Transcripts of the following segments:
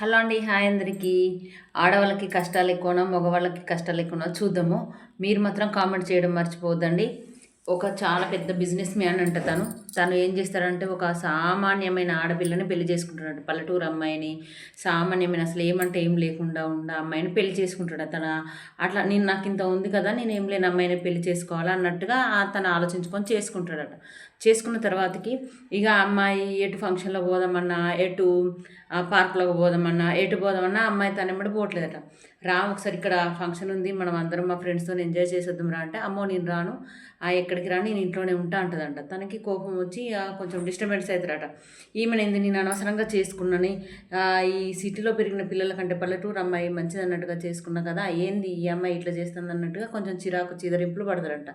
Hello అండి hi అందరికీ. ఆడవాళ్ళకి కష్టాలు ఎక్కువనా మగవాళ్ళకి కష్టాలు ఎక్కువనా చూద్దాము. మీరు మాత్రం కామెంట్ చేయడం మర్చిపోవద్దండి. ఒక చాలా పెద్ద బిజినెస్ మ్యాన్ అంట తను. తను ఏం చేస్తాడంటే ఒక సామాన్యమైన ఆడపిల్లని పెళ్ళి చేసుకుంటాడు పల్లెటూరు అమ్మాయిని సామాన్యమైన అసలు ఏమంటే ఏం లేకుండా ఉన్న అమ్మాయిని పెళ్ళి చేసుకుంటాడు. తన అట్లా నేను నాకు ఇంత ఉంది కదా నేను ఏం లేని అమ్మాయిని పెళ్ళి చేసుకోవాలా అన్నట్టుగా తను ఆలోచించుకొని చేసుకుంటాడట. చేసుకున్న తర్వాతకి ఇక అమ్మాయి ఎటు ఫంక్షన్లో పోదామన్నా ఎటు పార్కులకు పోదామన్నా ఎటు పోదామన్నా అమ్మాయి తన ఎమ్మడి పోవట్లేదట. రా ఒకసారి ఇక్కడ ఫంక్షన్ ఉంది మనం అందరం మా ఫ్రెండ్స్తో ఎంజాయ్ చేసేద్దాం రా అంటే అమ్మో నేను రాను ఆ ఎక్కడికి రా నేను ఇంట్లోనే ఉంటా అంటదంట. తనకి కోపం వచ్చి కొంచెం డిస్టర్బెన్స్ అవుతారట ఈమెను ఎందుకు నేను అనవసరంగా చేసుకున్నాను ఈ సిటీలో పెరిగిన పిల్లల కంటే పల్లెటూరు అమ్మాయి మంచిది అన్నట్టుగా చేసుకున్నా కదా ఏంది ఈ అమ్మాయి ఇట్లా చేస్తుంది అన్నట్టుగా కొంచెం చిరాకు చిదరింపులు పడతారంట.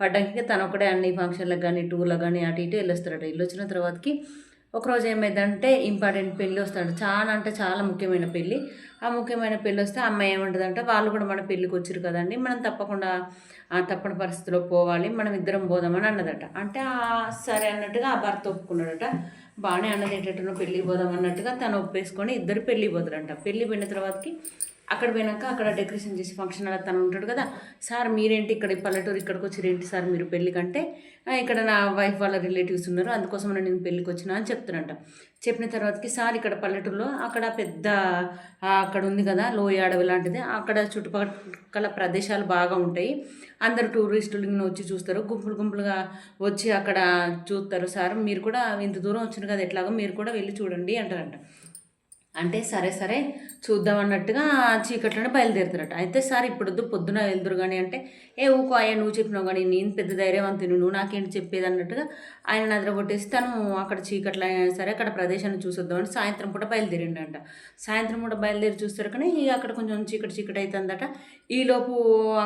పడ్డానికి తను ఒకడే అన్ని ఫంక్షన్లకు కానీ టూర్లకు కానీ అటు ఇటు వెళ్ళొస్తారట. ఇల్లు వచ్చిన తర్వాతకి ఒకరోజు ఏమైందంటే ఇంపార్టెంట్ పెళ్ళి వస్తాడు. చాలా అంటే చాలా ముఖ్యమైన పెళ్ళి. ఆ ముఖ్యమైన పెళ్ళి వస్తే అమ్మాయి ఏమంటుందంటే వాళ్ళు కూడా మన పెళ్ళికి వచ్చారు కదండి మనం తప్పకుండా ఆ తప్పని పరిస్థితిలో పోవాలి మనం ఇద్దరం పోదామని అన్నదట. అంటే సరే అన్నట్టుగా ఆ భర్త ఒప్పుకున్నాడట. బాగానే అన్నది ఏంటంటే పెళ్ళికి పోదాం అన్నట్టుగా తను ఒప్పేసుకొని ఇద్దరు పెళ్ళి పోతారంట. పెళ్ళి పోయిన తర్వాతకి అక్కడ పోయినాక అక్కడ డెకరేషన్ చేసి ఫంక్షన్ అలా తను ఉంటాడు కదా. సార్ మీరేంటి ఇక్కడ పల్లెటూరు ఇక్కడికి వచ్చి ఏంటి సార్ మీరు పెళ్ళికంటే ఇక్కడ నా వైఫ్ వాళ్ళ రిలేటివ్స్ ఉన్నారు అందుకోసం నేను పెళ్ళికి వచ్చిన అని చెప్తున్నట. చెప్పిన తర్వాతకి సార్ ఇక్కడ పల్లెటూరులో అక్కడ పెద్ద అక్కడ ఉంది కదా లోయ అడవి లాంటిది. అక్కడ చుట్టుపక్కల ప్రదేశాలు బాగా ఉంటాయి. అందరు టూరిస్టులు వచ్చి చూస్తారు. గుంపులు గుంపులుగా వచ్చి అక్కడ చూస్తారు. సార్ మీరు కూడా ఇంత దూరం వచ్చిన కదా ఎట్లాగో మీరు కూడా వెళ్ళి చూడండి అంటారంట. అంటే సరే సరే చూద్దాం అన్నట్టుగా చీకట్లోనే బయలుదేరుతారట అయితే సార్ ఇప్పుడు పొద్దున వెళ్తురు కానీ అంటే ఏ ఊకో అయ్యా నువ్వు చెప్పినావు కానీ నేను పెద్ద ధైర్యవంతుని నువ్వు నాకేంటి చెప్పేది అన్నట్టుగా ఆయన నద్ర కొట్టేసి తను అక్కడ చీకట్లో అయినా సరే అక్కడ ప్రదేశాన్ని చూసొద్దామని సాయంత్రం పూట బయలుదేరిండంట. సాయంత్రం పూట బయలుదేరి చూస్తారు కానీ ఇక అక్కడ కొంచెం చీకటి చీకటి అవుతుందట ఈలోపు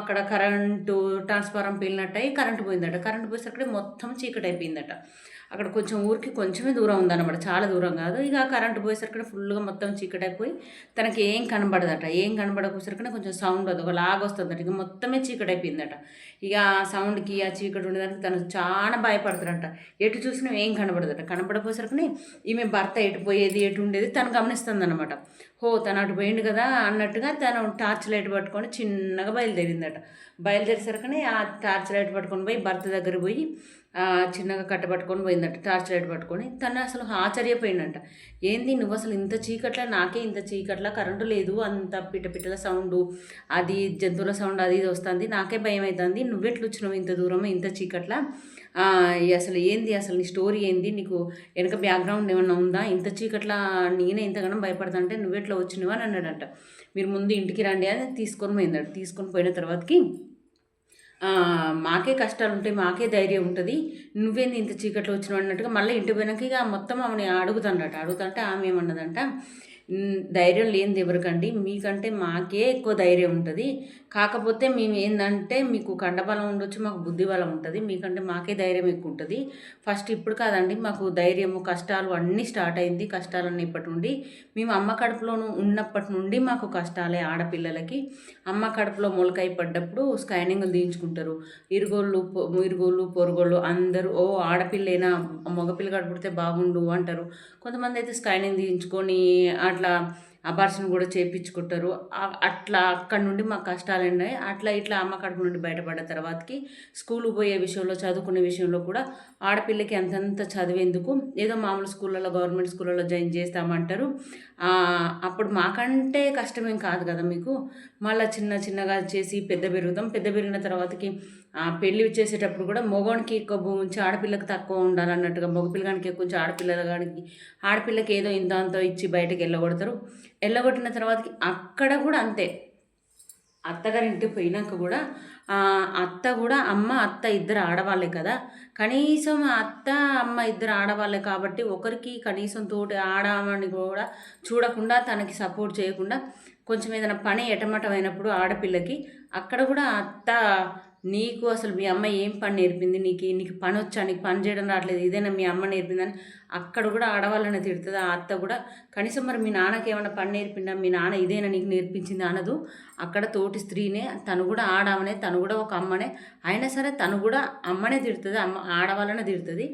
అక్కడ కరెంటు ట్రాన్స్ఫారం పేలినట్టు అయ్యి కరెంటు పోయిందట. కరెంటు పోయేసరికి మొత్తం చీకటి అయిపోయిందట. అక్కడ కొంచెం ఊరికి కొంచెమే దూరం ఉందన్నమాట. చాలా దూరం కాదు. ఇక కరెంటు పోయేసరికి ఫుల్గా మొత్తం చీకటి అయిపోయి తనకి ఏం కనబడదట. ఏం కనబడకపోయేసరికి కొంచెం సౌండ్ అది ఒక లాగ్ వస్తుందట ఇక మొత్తమే చీకటి ఇక ఆ సౌండ్కి ఆ చీకటి ఉండేదానికి తను చాలా భయపడతాడంట. ఎటు చూసినా ఏం కనబడదట. కనబడపోయేసరికి ఈమె భర్త ఎటు పోయేది ఎటు ఉండేది తను గమనిస్తుంది అనమాట హో తను అటు పోయిండు కదా అన్నట్టుగా తను టార్చ్ లైట్ పట్టుకొని చిన్నగా బయలుదేరిందట. బయలుదేరేసరికి ఆ టార్చ్ లైట్ పట్టుకొని పోయి భర్త దగ్గర పోయి చిన్నగా చిన్నగా కట్టబట్టుకొని పోయిందట టార్చ్ లైట్ పట్టుకొని. తను అసలు ఆశ్చర్యపోయిందంట. ఏంది నువ్వు అసలు ఇంత చీకట్ల? నాకే ఇంత చీకట్ల? కరెంటు లేదు అంత పిట్ట పిట్టల సౌండ్. అది జంతువుల సౌండ్ అది ఇది వస్తుంది. నాకే భయం అవుతుంది నువ్వెట్లు వచ్చినావు ఇంత దూరం ఇంత చీకట్ల? అసలు ఏంది? అసలు నీ స్టోరీ ఏంది? నీకు వెనక బ్యాక్గ్రౌండ్ ఏమన్నా ఉందా? ఇంత చీకట్ల నేనే ఇంతగానో భయపడతాంటే నువ్వెట్లా వచ్చినవా అని అన్నాడంట. మీరు ముందు ఇంటికి రండి అని తీసుకొని పోయిందట. తీసుకొని పోయిన తర్వాతకి మాకే కష్టాలు ఉంటాయి మాకే ధైర్యం ఉంటుంది. నువ్వేంది ఇంత చీకట్లో వచ్చినావు అన్నట్టుగా మళ్ళీ ఇంటి పోయినాక ఇక మొత్తం ఆమెని అడుగుతానట అడుగుతుంటే ఆమె ఏమన్నదంట ధైర్యం లేనిది ఎవరికండి? మీకంటే మాకే ఎక్కువ ధైర్యం ఉంటుంది. కాకపోతే మేము ఏంటంటే మీకు కండబలం ఉండొచ్చు మాకు బుద్ధి బలం ఉంటుంది. మీకంటే మాకే ధైర్యం ఎక్కువ ఉంటుంది. ఫస్ట్ ఇప్పుడు కాదండి మాకు ధైర్యము కష్టాలు అన్నీ స్టార్ట్ అయింది. కష్టాలన్నీ ఇప్పటి నుండి మేము అమ్మ కడుపులోను ఉన్నప్పటి నుండి మాకు కష్టాలే ఆడపిల్లలకి. అమ్మ కడుపులో మొలకై పడ్డప్పుడు స్కానింగ్లు తీయించుకుంటారు. ఇరుగోళ్ళు పొ- ఇరుగోళ్ళు పొరుగోళ్ళు అందరూ ఓ ఆడపిల్లేనా మగపిల్ల కడుపుడితే బాగుండు అంటారు. కొంతమంది అయితే స్కానింగ్ తీయించుకొని అట్లా అబార్షన్ కూడా చేయించుకుంటారు అట్లా అక్కడి నుండి మా కష్టాలు ఉన్నాయి అట్లా ఇట్లా అమ్మ కడుపు నుండి బయటపడ్డ తర్వాతకి స్కూల్ పోయే విషయంలో చదువుకునే విషయంలో కూడా ఆడపిల్లకి అంతంత చదివేందుకు ఏదో మామూలు స్కూళ్ళలో గవర్నమెంట్ స్కూళ్ళలో జాయిన్ చేస్తామంటారు. అప్పుడు మాకంటే కష్టమేం కాదు కదా మీకు. మళ్ళీ చిన్న చిన్నగా చేసి పెద్ద పెరుగుతాం. పెద్ద పెరిగిన తర్వాతకి పెళ్ళి పెళ్ళి చేసేటప్పుడు కూడా మగవానికి ఎక్కువ భూమి ఉంచి ఆడపిల్లకి తక్కువ ఉండాలన్నట్టుగా మగపిల్లగానికి ఎక్కువ ఉంచి ఆడపిల్లగానికి ఆడపిల్లకి ఏదో ఇంత అంత ఇచ్చి బయటకు వెళ్ళగొడతారు. వెళ్ళగొట్టిన తర్వాతకి అక్కడ కూడా అంతే. అత్తగారింటికి పోయినాక కూడా ఆ, అత్త కూడా అమ్మ అత్త ఇద్దరు ఆడవాళ్ళే కదా. కనీసం అత్త అమ్మ ఇద్దరు ఆడవాళ్ళే కాబట్టి ఒకరికి కనీసం తోటి ఆడమని కూడా చూడకుండా తనకి సపోర్ట్ చేయకుండా కొంచెం ఏదైనా పని ఎటమటమైనప్పుడు ఆడపిల్లకి అక్కడ కూడా అత్త నీకు అసలు మీ అమ్మ ఏం పని నేర్పింది? నీకు నీకు పని వచ్చా? నీకు పని చేయడం రావట్లేదు. ఇదేనా మీ అమ్మ నేర్పిందని అక్కడ కూడా ఆడవాళ్ళని తిడుతుంది? ఆ అత్త కూడా కనీసం మరి మీ నాన్నకి ఏమైనా పని నేర్పిందా మీ నాన్న ఇదేనా నీకు నేర్పించింది అనదు. అక్కడ తోటి స్త్రీనే తను కూడా ఆడామనే తను కూడా ఒక అమ్మనే. అయినా సరే తను కూడా అమ్మనే తిడుతుంది అమ్మ ఆడవాళ్ళనే తిడుతుంది.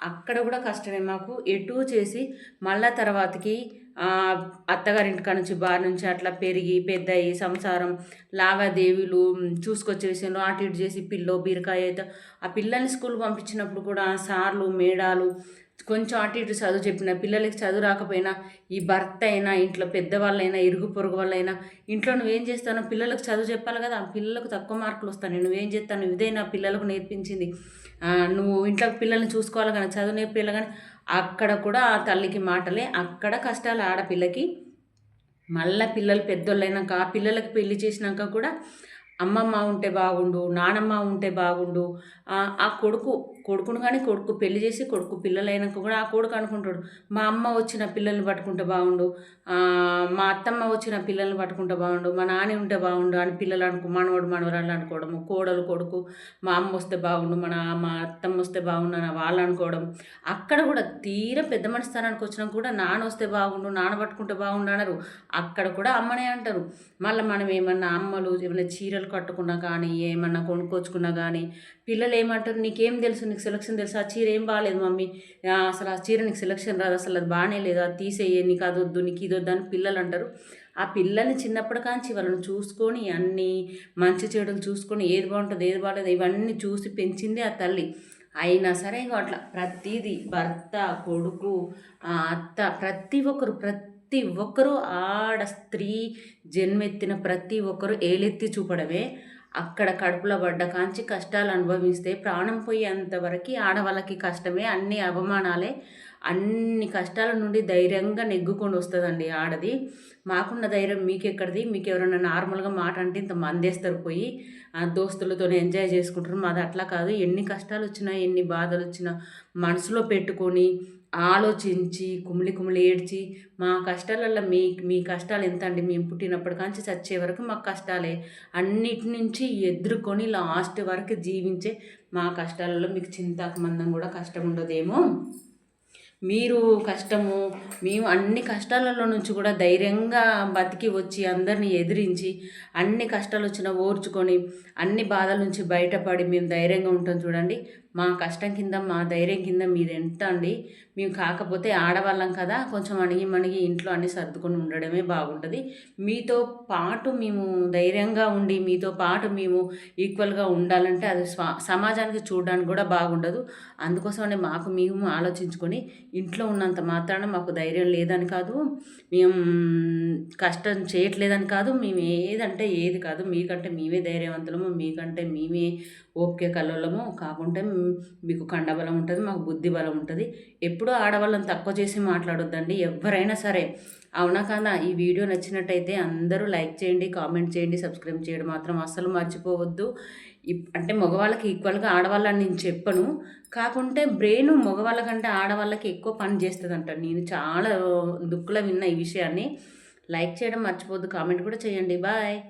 అక్కడ కూడా కష్టమే మాకు. ఎటు చేసి మళ్ళా తర్వాతకి అత్తగారింటికా నుంచి బారి నుంచి అట్లా పెరిగి పెద్దయి సంసారం లావాదేవీలు చూసుకొచ్చే విషయంలో అటు ఇటు చేసి పిల్లో బీరకాయ అయితే ఆ పిల్లల్ని స్కూల్ పంపించినప్పుడు కూడా సార్లు మేడాలు కొంచెం అటు ఇటు చదువు చెప్పిన పిల్లలకి చదువు రాకపోయినా ఈ భర్త అయినా ఇంట్లో పెద్దవాళ్ళైనా ఇరుగు పొరుగు వాళ్ళైనా ఇంట్లో నువ్వేం చేస్తాను పిల్లలకు చదువు చెప్పాలి కదా ఆ పిల్లలకు తక్కువ మార్కులు వస్తాను నువ్వేం చేస్తాను ఇదే నా పిల్లలకు నేర్పించింది? నువ్వు ఇంట్లో పిల్లల్ని చూసుకోవాలి కానీ చదువు నేర్పించాలి కానీ అక్కడ కూడా ఆ తల్లికి మాటలే. అక్కడ కష్టాలు ఆడపిల్లకి. మళ్ళీ పిల్లలు పెద్దోళ్ళైనాక ఆ పిల్లలకి పెళ్ళి చేసినాక కూడా అమ్మమ్మ ఉంటే బాగుండు నానమ్మ ఉంటే బాగుండు ఆ కొడుకు కొడుకును కానీ కొడుకు పెళ్ళి చేసి కొడుకు పిల్లలైనాక కూడా ఆ కొడుకు అనుకుంటాడు. మా అమ్మ వచ్చిన పిల్లల్ని పట్టుకుంటే బాగుండు మా అత్తమ్మ వచ్చిన పిల్లల్ని పట్టుకుంటే బాగుండు మా నాని ఉంటే బాగుండు అని పిల్లలు అనుకో మనవడు మనవరాలు అనుకోవడము కోడలు కొడుకు మా అమ్మ వస్తే బాగుండు మన మా అత్తమ్మ వస్తే బాగుండు అని వాళ్ళు అనుకోవడం. అక్కడ కూడా తీర పెద్ద మనిషి స్థానానికి వచ్చినా కూడా నాన్న వస్తే బాగుండు నాన్న పట్టుకుంటే బాగుండు అన్నారు అక్కడ కూడా అమ్మనే అంటారు. మళ్ళీ మనం ఏమన్నా అమ్మలు ఏమైనా చీరలు కట్టుకున్నా కానీ ఏమన్నా కొనుక్కొచ్చుకున్నా కానీ పిల్లలు ఏమంటారు నీకేం తెలుసు? నీకు సెలక్షన్ తెలుసు? ఆ చీర ఏం బాగాలేదు మమ్మీ. అసలు ఆ చీర నీకు సెలక్షన్ రాదు. అసలు అది బాగానే లేదు. అది తీసేయే. నీకు అది వద్దు నీకు ఇది వద్దు అని పిల్లలు అంటారు ఆ పిల్లల్ని చిన్నప్పటి కాంచి వాళ్ళని చూసుకొని అన్నీ మంచి చెడులు చూసుకొని ఏది బాగుంటుంది ఏది బాగాలేదు ఇవన్నీ చూసి పెంచింది ఆ తల్లి. అయినా సరే ఇంకో అట్లా ప్రతిదీ భర్త కొడుకు అత్త ప్రతి ఒక్కరు ప్రతి ప్రతి ఒక్కరూ ఆడ స్త్రీ జన్మెత్తిన ప్రతి ఒక్కరు ఏలెత్తి చూపడమే. అక్కడ కడుపులో పడ్డ కాంచి కష్టాలు అనుభవిస్తే ప్రాణం పోయేంతవరకు ఆడవాళ్ళకి కష్టమే అన్ని అవమానాలే. అన్ని కష్టాల నుండి ధైర్యంగా నెగ్గుకొని వస్తుందండి ఆడది. మాకున్న ధైర్యం మీకు ఎక్కడిది మీకు ఎవరైనా నార్మల్గా మాట అంటే ఇంత మందేస్తారు పోయి ఆ దోస్తులతో ఎంజాయ్ చేసుకుంటారు. మాది అట్లా కాదు. ఎన్ని కష్టాలు వచ్చినా ఎన్ని బాధలు వచ్చినా మనసులో పెట్టుకొని ఆలోచించి కుమిలి కుమిలి ఏడ్చి మా కష్టాలల్లో మీ మీ కష్టాలు ఎంత అండి మేము పుట్టినప్పటి కాంచి చచ్చే వరకు మాకు కష్టాలే. అన్నిటి నుంచి ఎదుర్కొని లాస్ట్ వరకు జీవించే మా కష్టాలలో మీకు చింతాకమందం కూడా కష్టం ఉండదేమో మీరు కష్టము మేము అన్ని కష్టాలలో నుంచి కూడా ధైర్యంగా బతికి వచ్చి అందరిని ఎదిరించి అన్ని కష్టాలు వచ్చినా ఓర్చుకొని అన్ని బాధల నుంచి బయటపడి మేము ధైర్యంగా ఉంటాం చూడండి. మా కష్టం కింద మా ధైర్యం కింద మీది ఎంత అండి మేము కాకపోతే ఆడవాళ్ళం కదా కొంచెం అణిగి మణిగి ఇంట్లో అన్ని సర్దుకొని ఉండడమే బాగుంటుంది. మీతో పాటు మేము ధైర్యంగా ఉండి మీతో పాటు మేము ఈక్వల్గా ఉండాలంటే అది స్వా సమాజానికి చూడడానికి కూడా బాగుండదు. అందుకోసమనే మాకు మేము ఆలోచించుకొని ఇంట్లో ఉన్నంత మాత్రాన మాకు ధైర్యం లేదని కాదు మేము కష్టం చేయట్లేదని కాదు మేము ఏదంటే ఏది కాదు మీకంటే మేమే ధైర్యవంతులము మీకంటే మేమే ఓపిక కలవలము కాకుంటే మీకు కండబలం ఉంటుంది మాకు బుద్ధి బలం ఉంటుంది. ఎప్పుడు ఆడవాళ్ళని తక్కువ చేసి మాట్లాడొద్దండి. ఎవరైనా సరే. అవునా కాదా? ఈ వీడియో నచ్చినట్టయితే అందరూ లైక్ చేయండి కామెంట్ చేయండి సబ్స్క్రైబ్ చేయడం మాత్రం అస్సలు మర్చిపోవద్దు. ఇప్- అంటే మగవాళ్ళకి ఈక్వల్గా ఆడవాళ్ళని నేను చెప్పను. కాకుంటే బ్రెయిన్ మగవాళ్ళ కంటే ఆడవాళ్ళకి ఎక్కువ పని చేస్తుందంట. నేను చాలా దుక్కులో విన్న ఈ విషయాన్ని. లైక్ చేయడం మర్చిపోవద్దు. కామెంట్ కూడా చేయండి. బాయ్.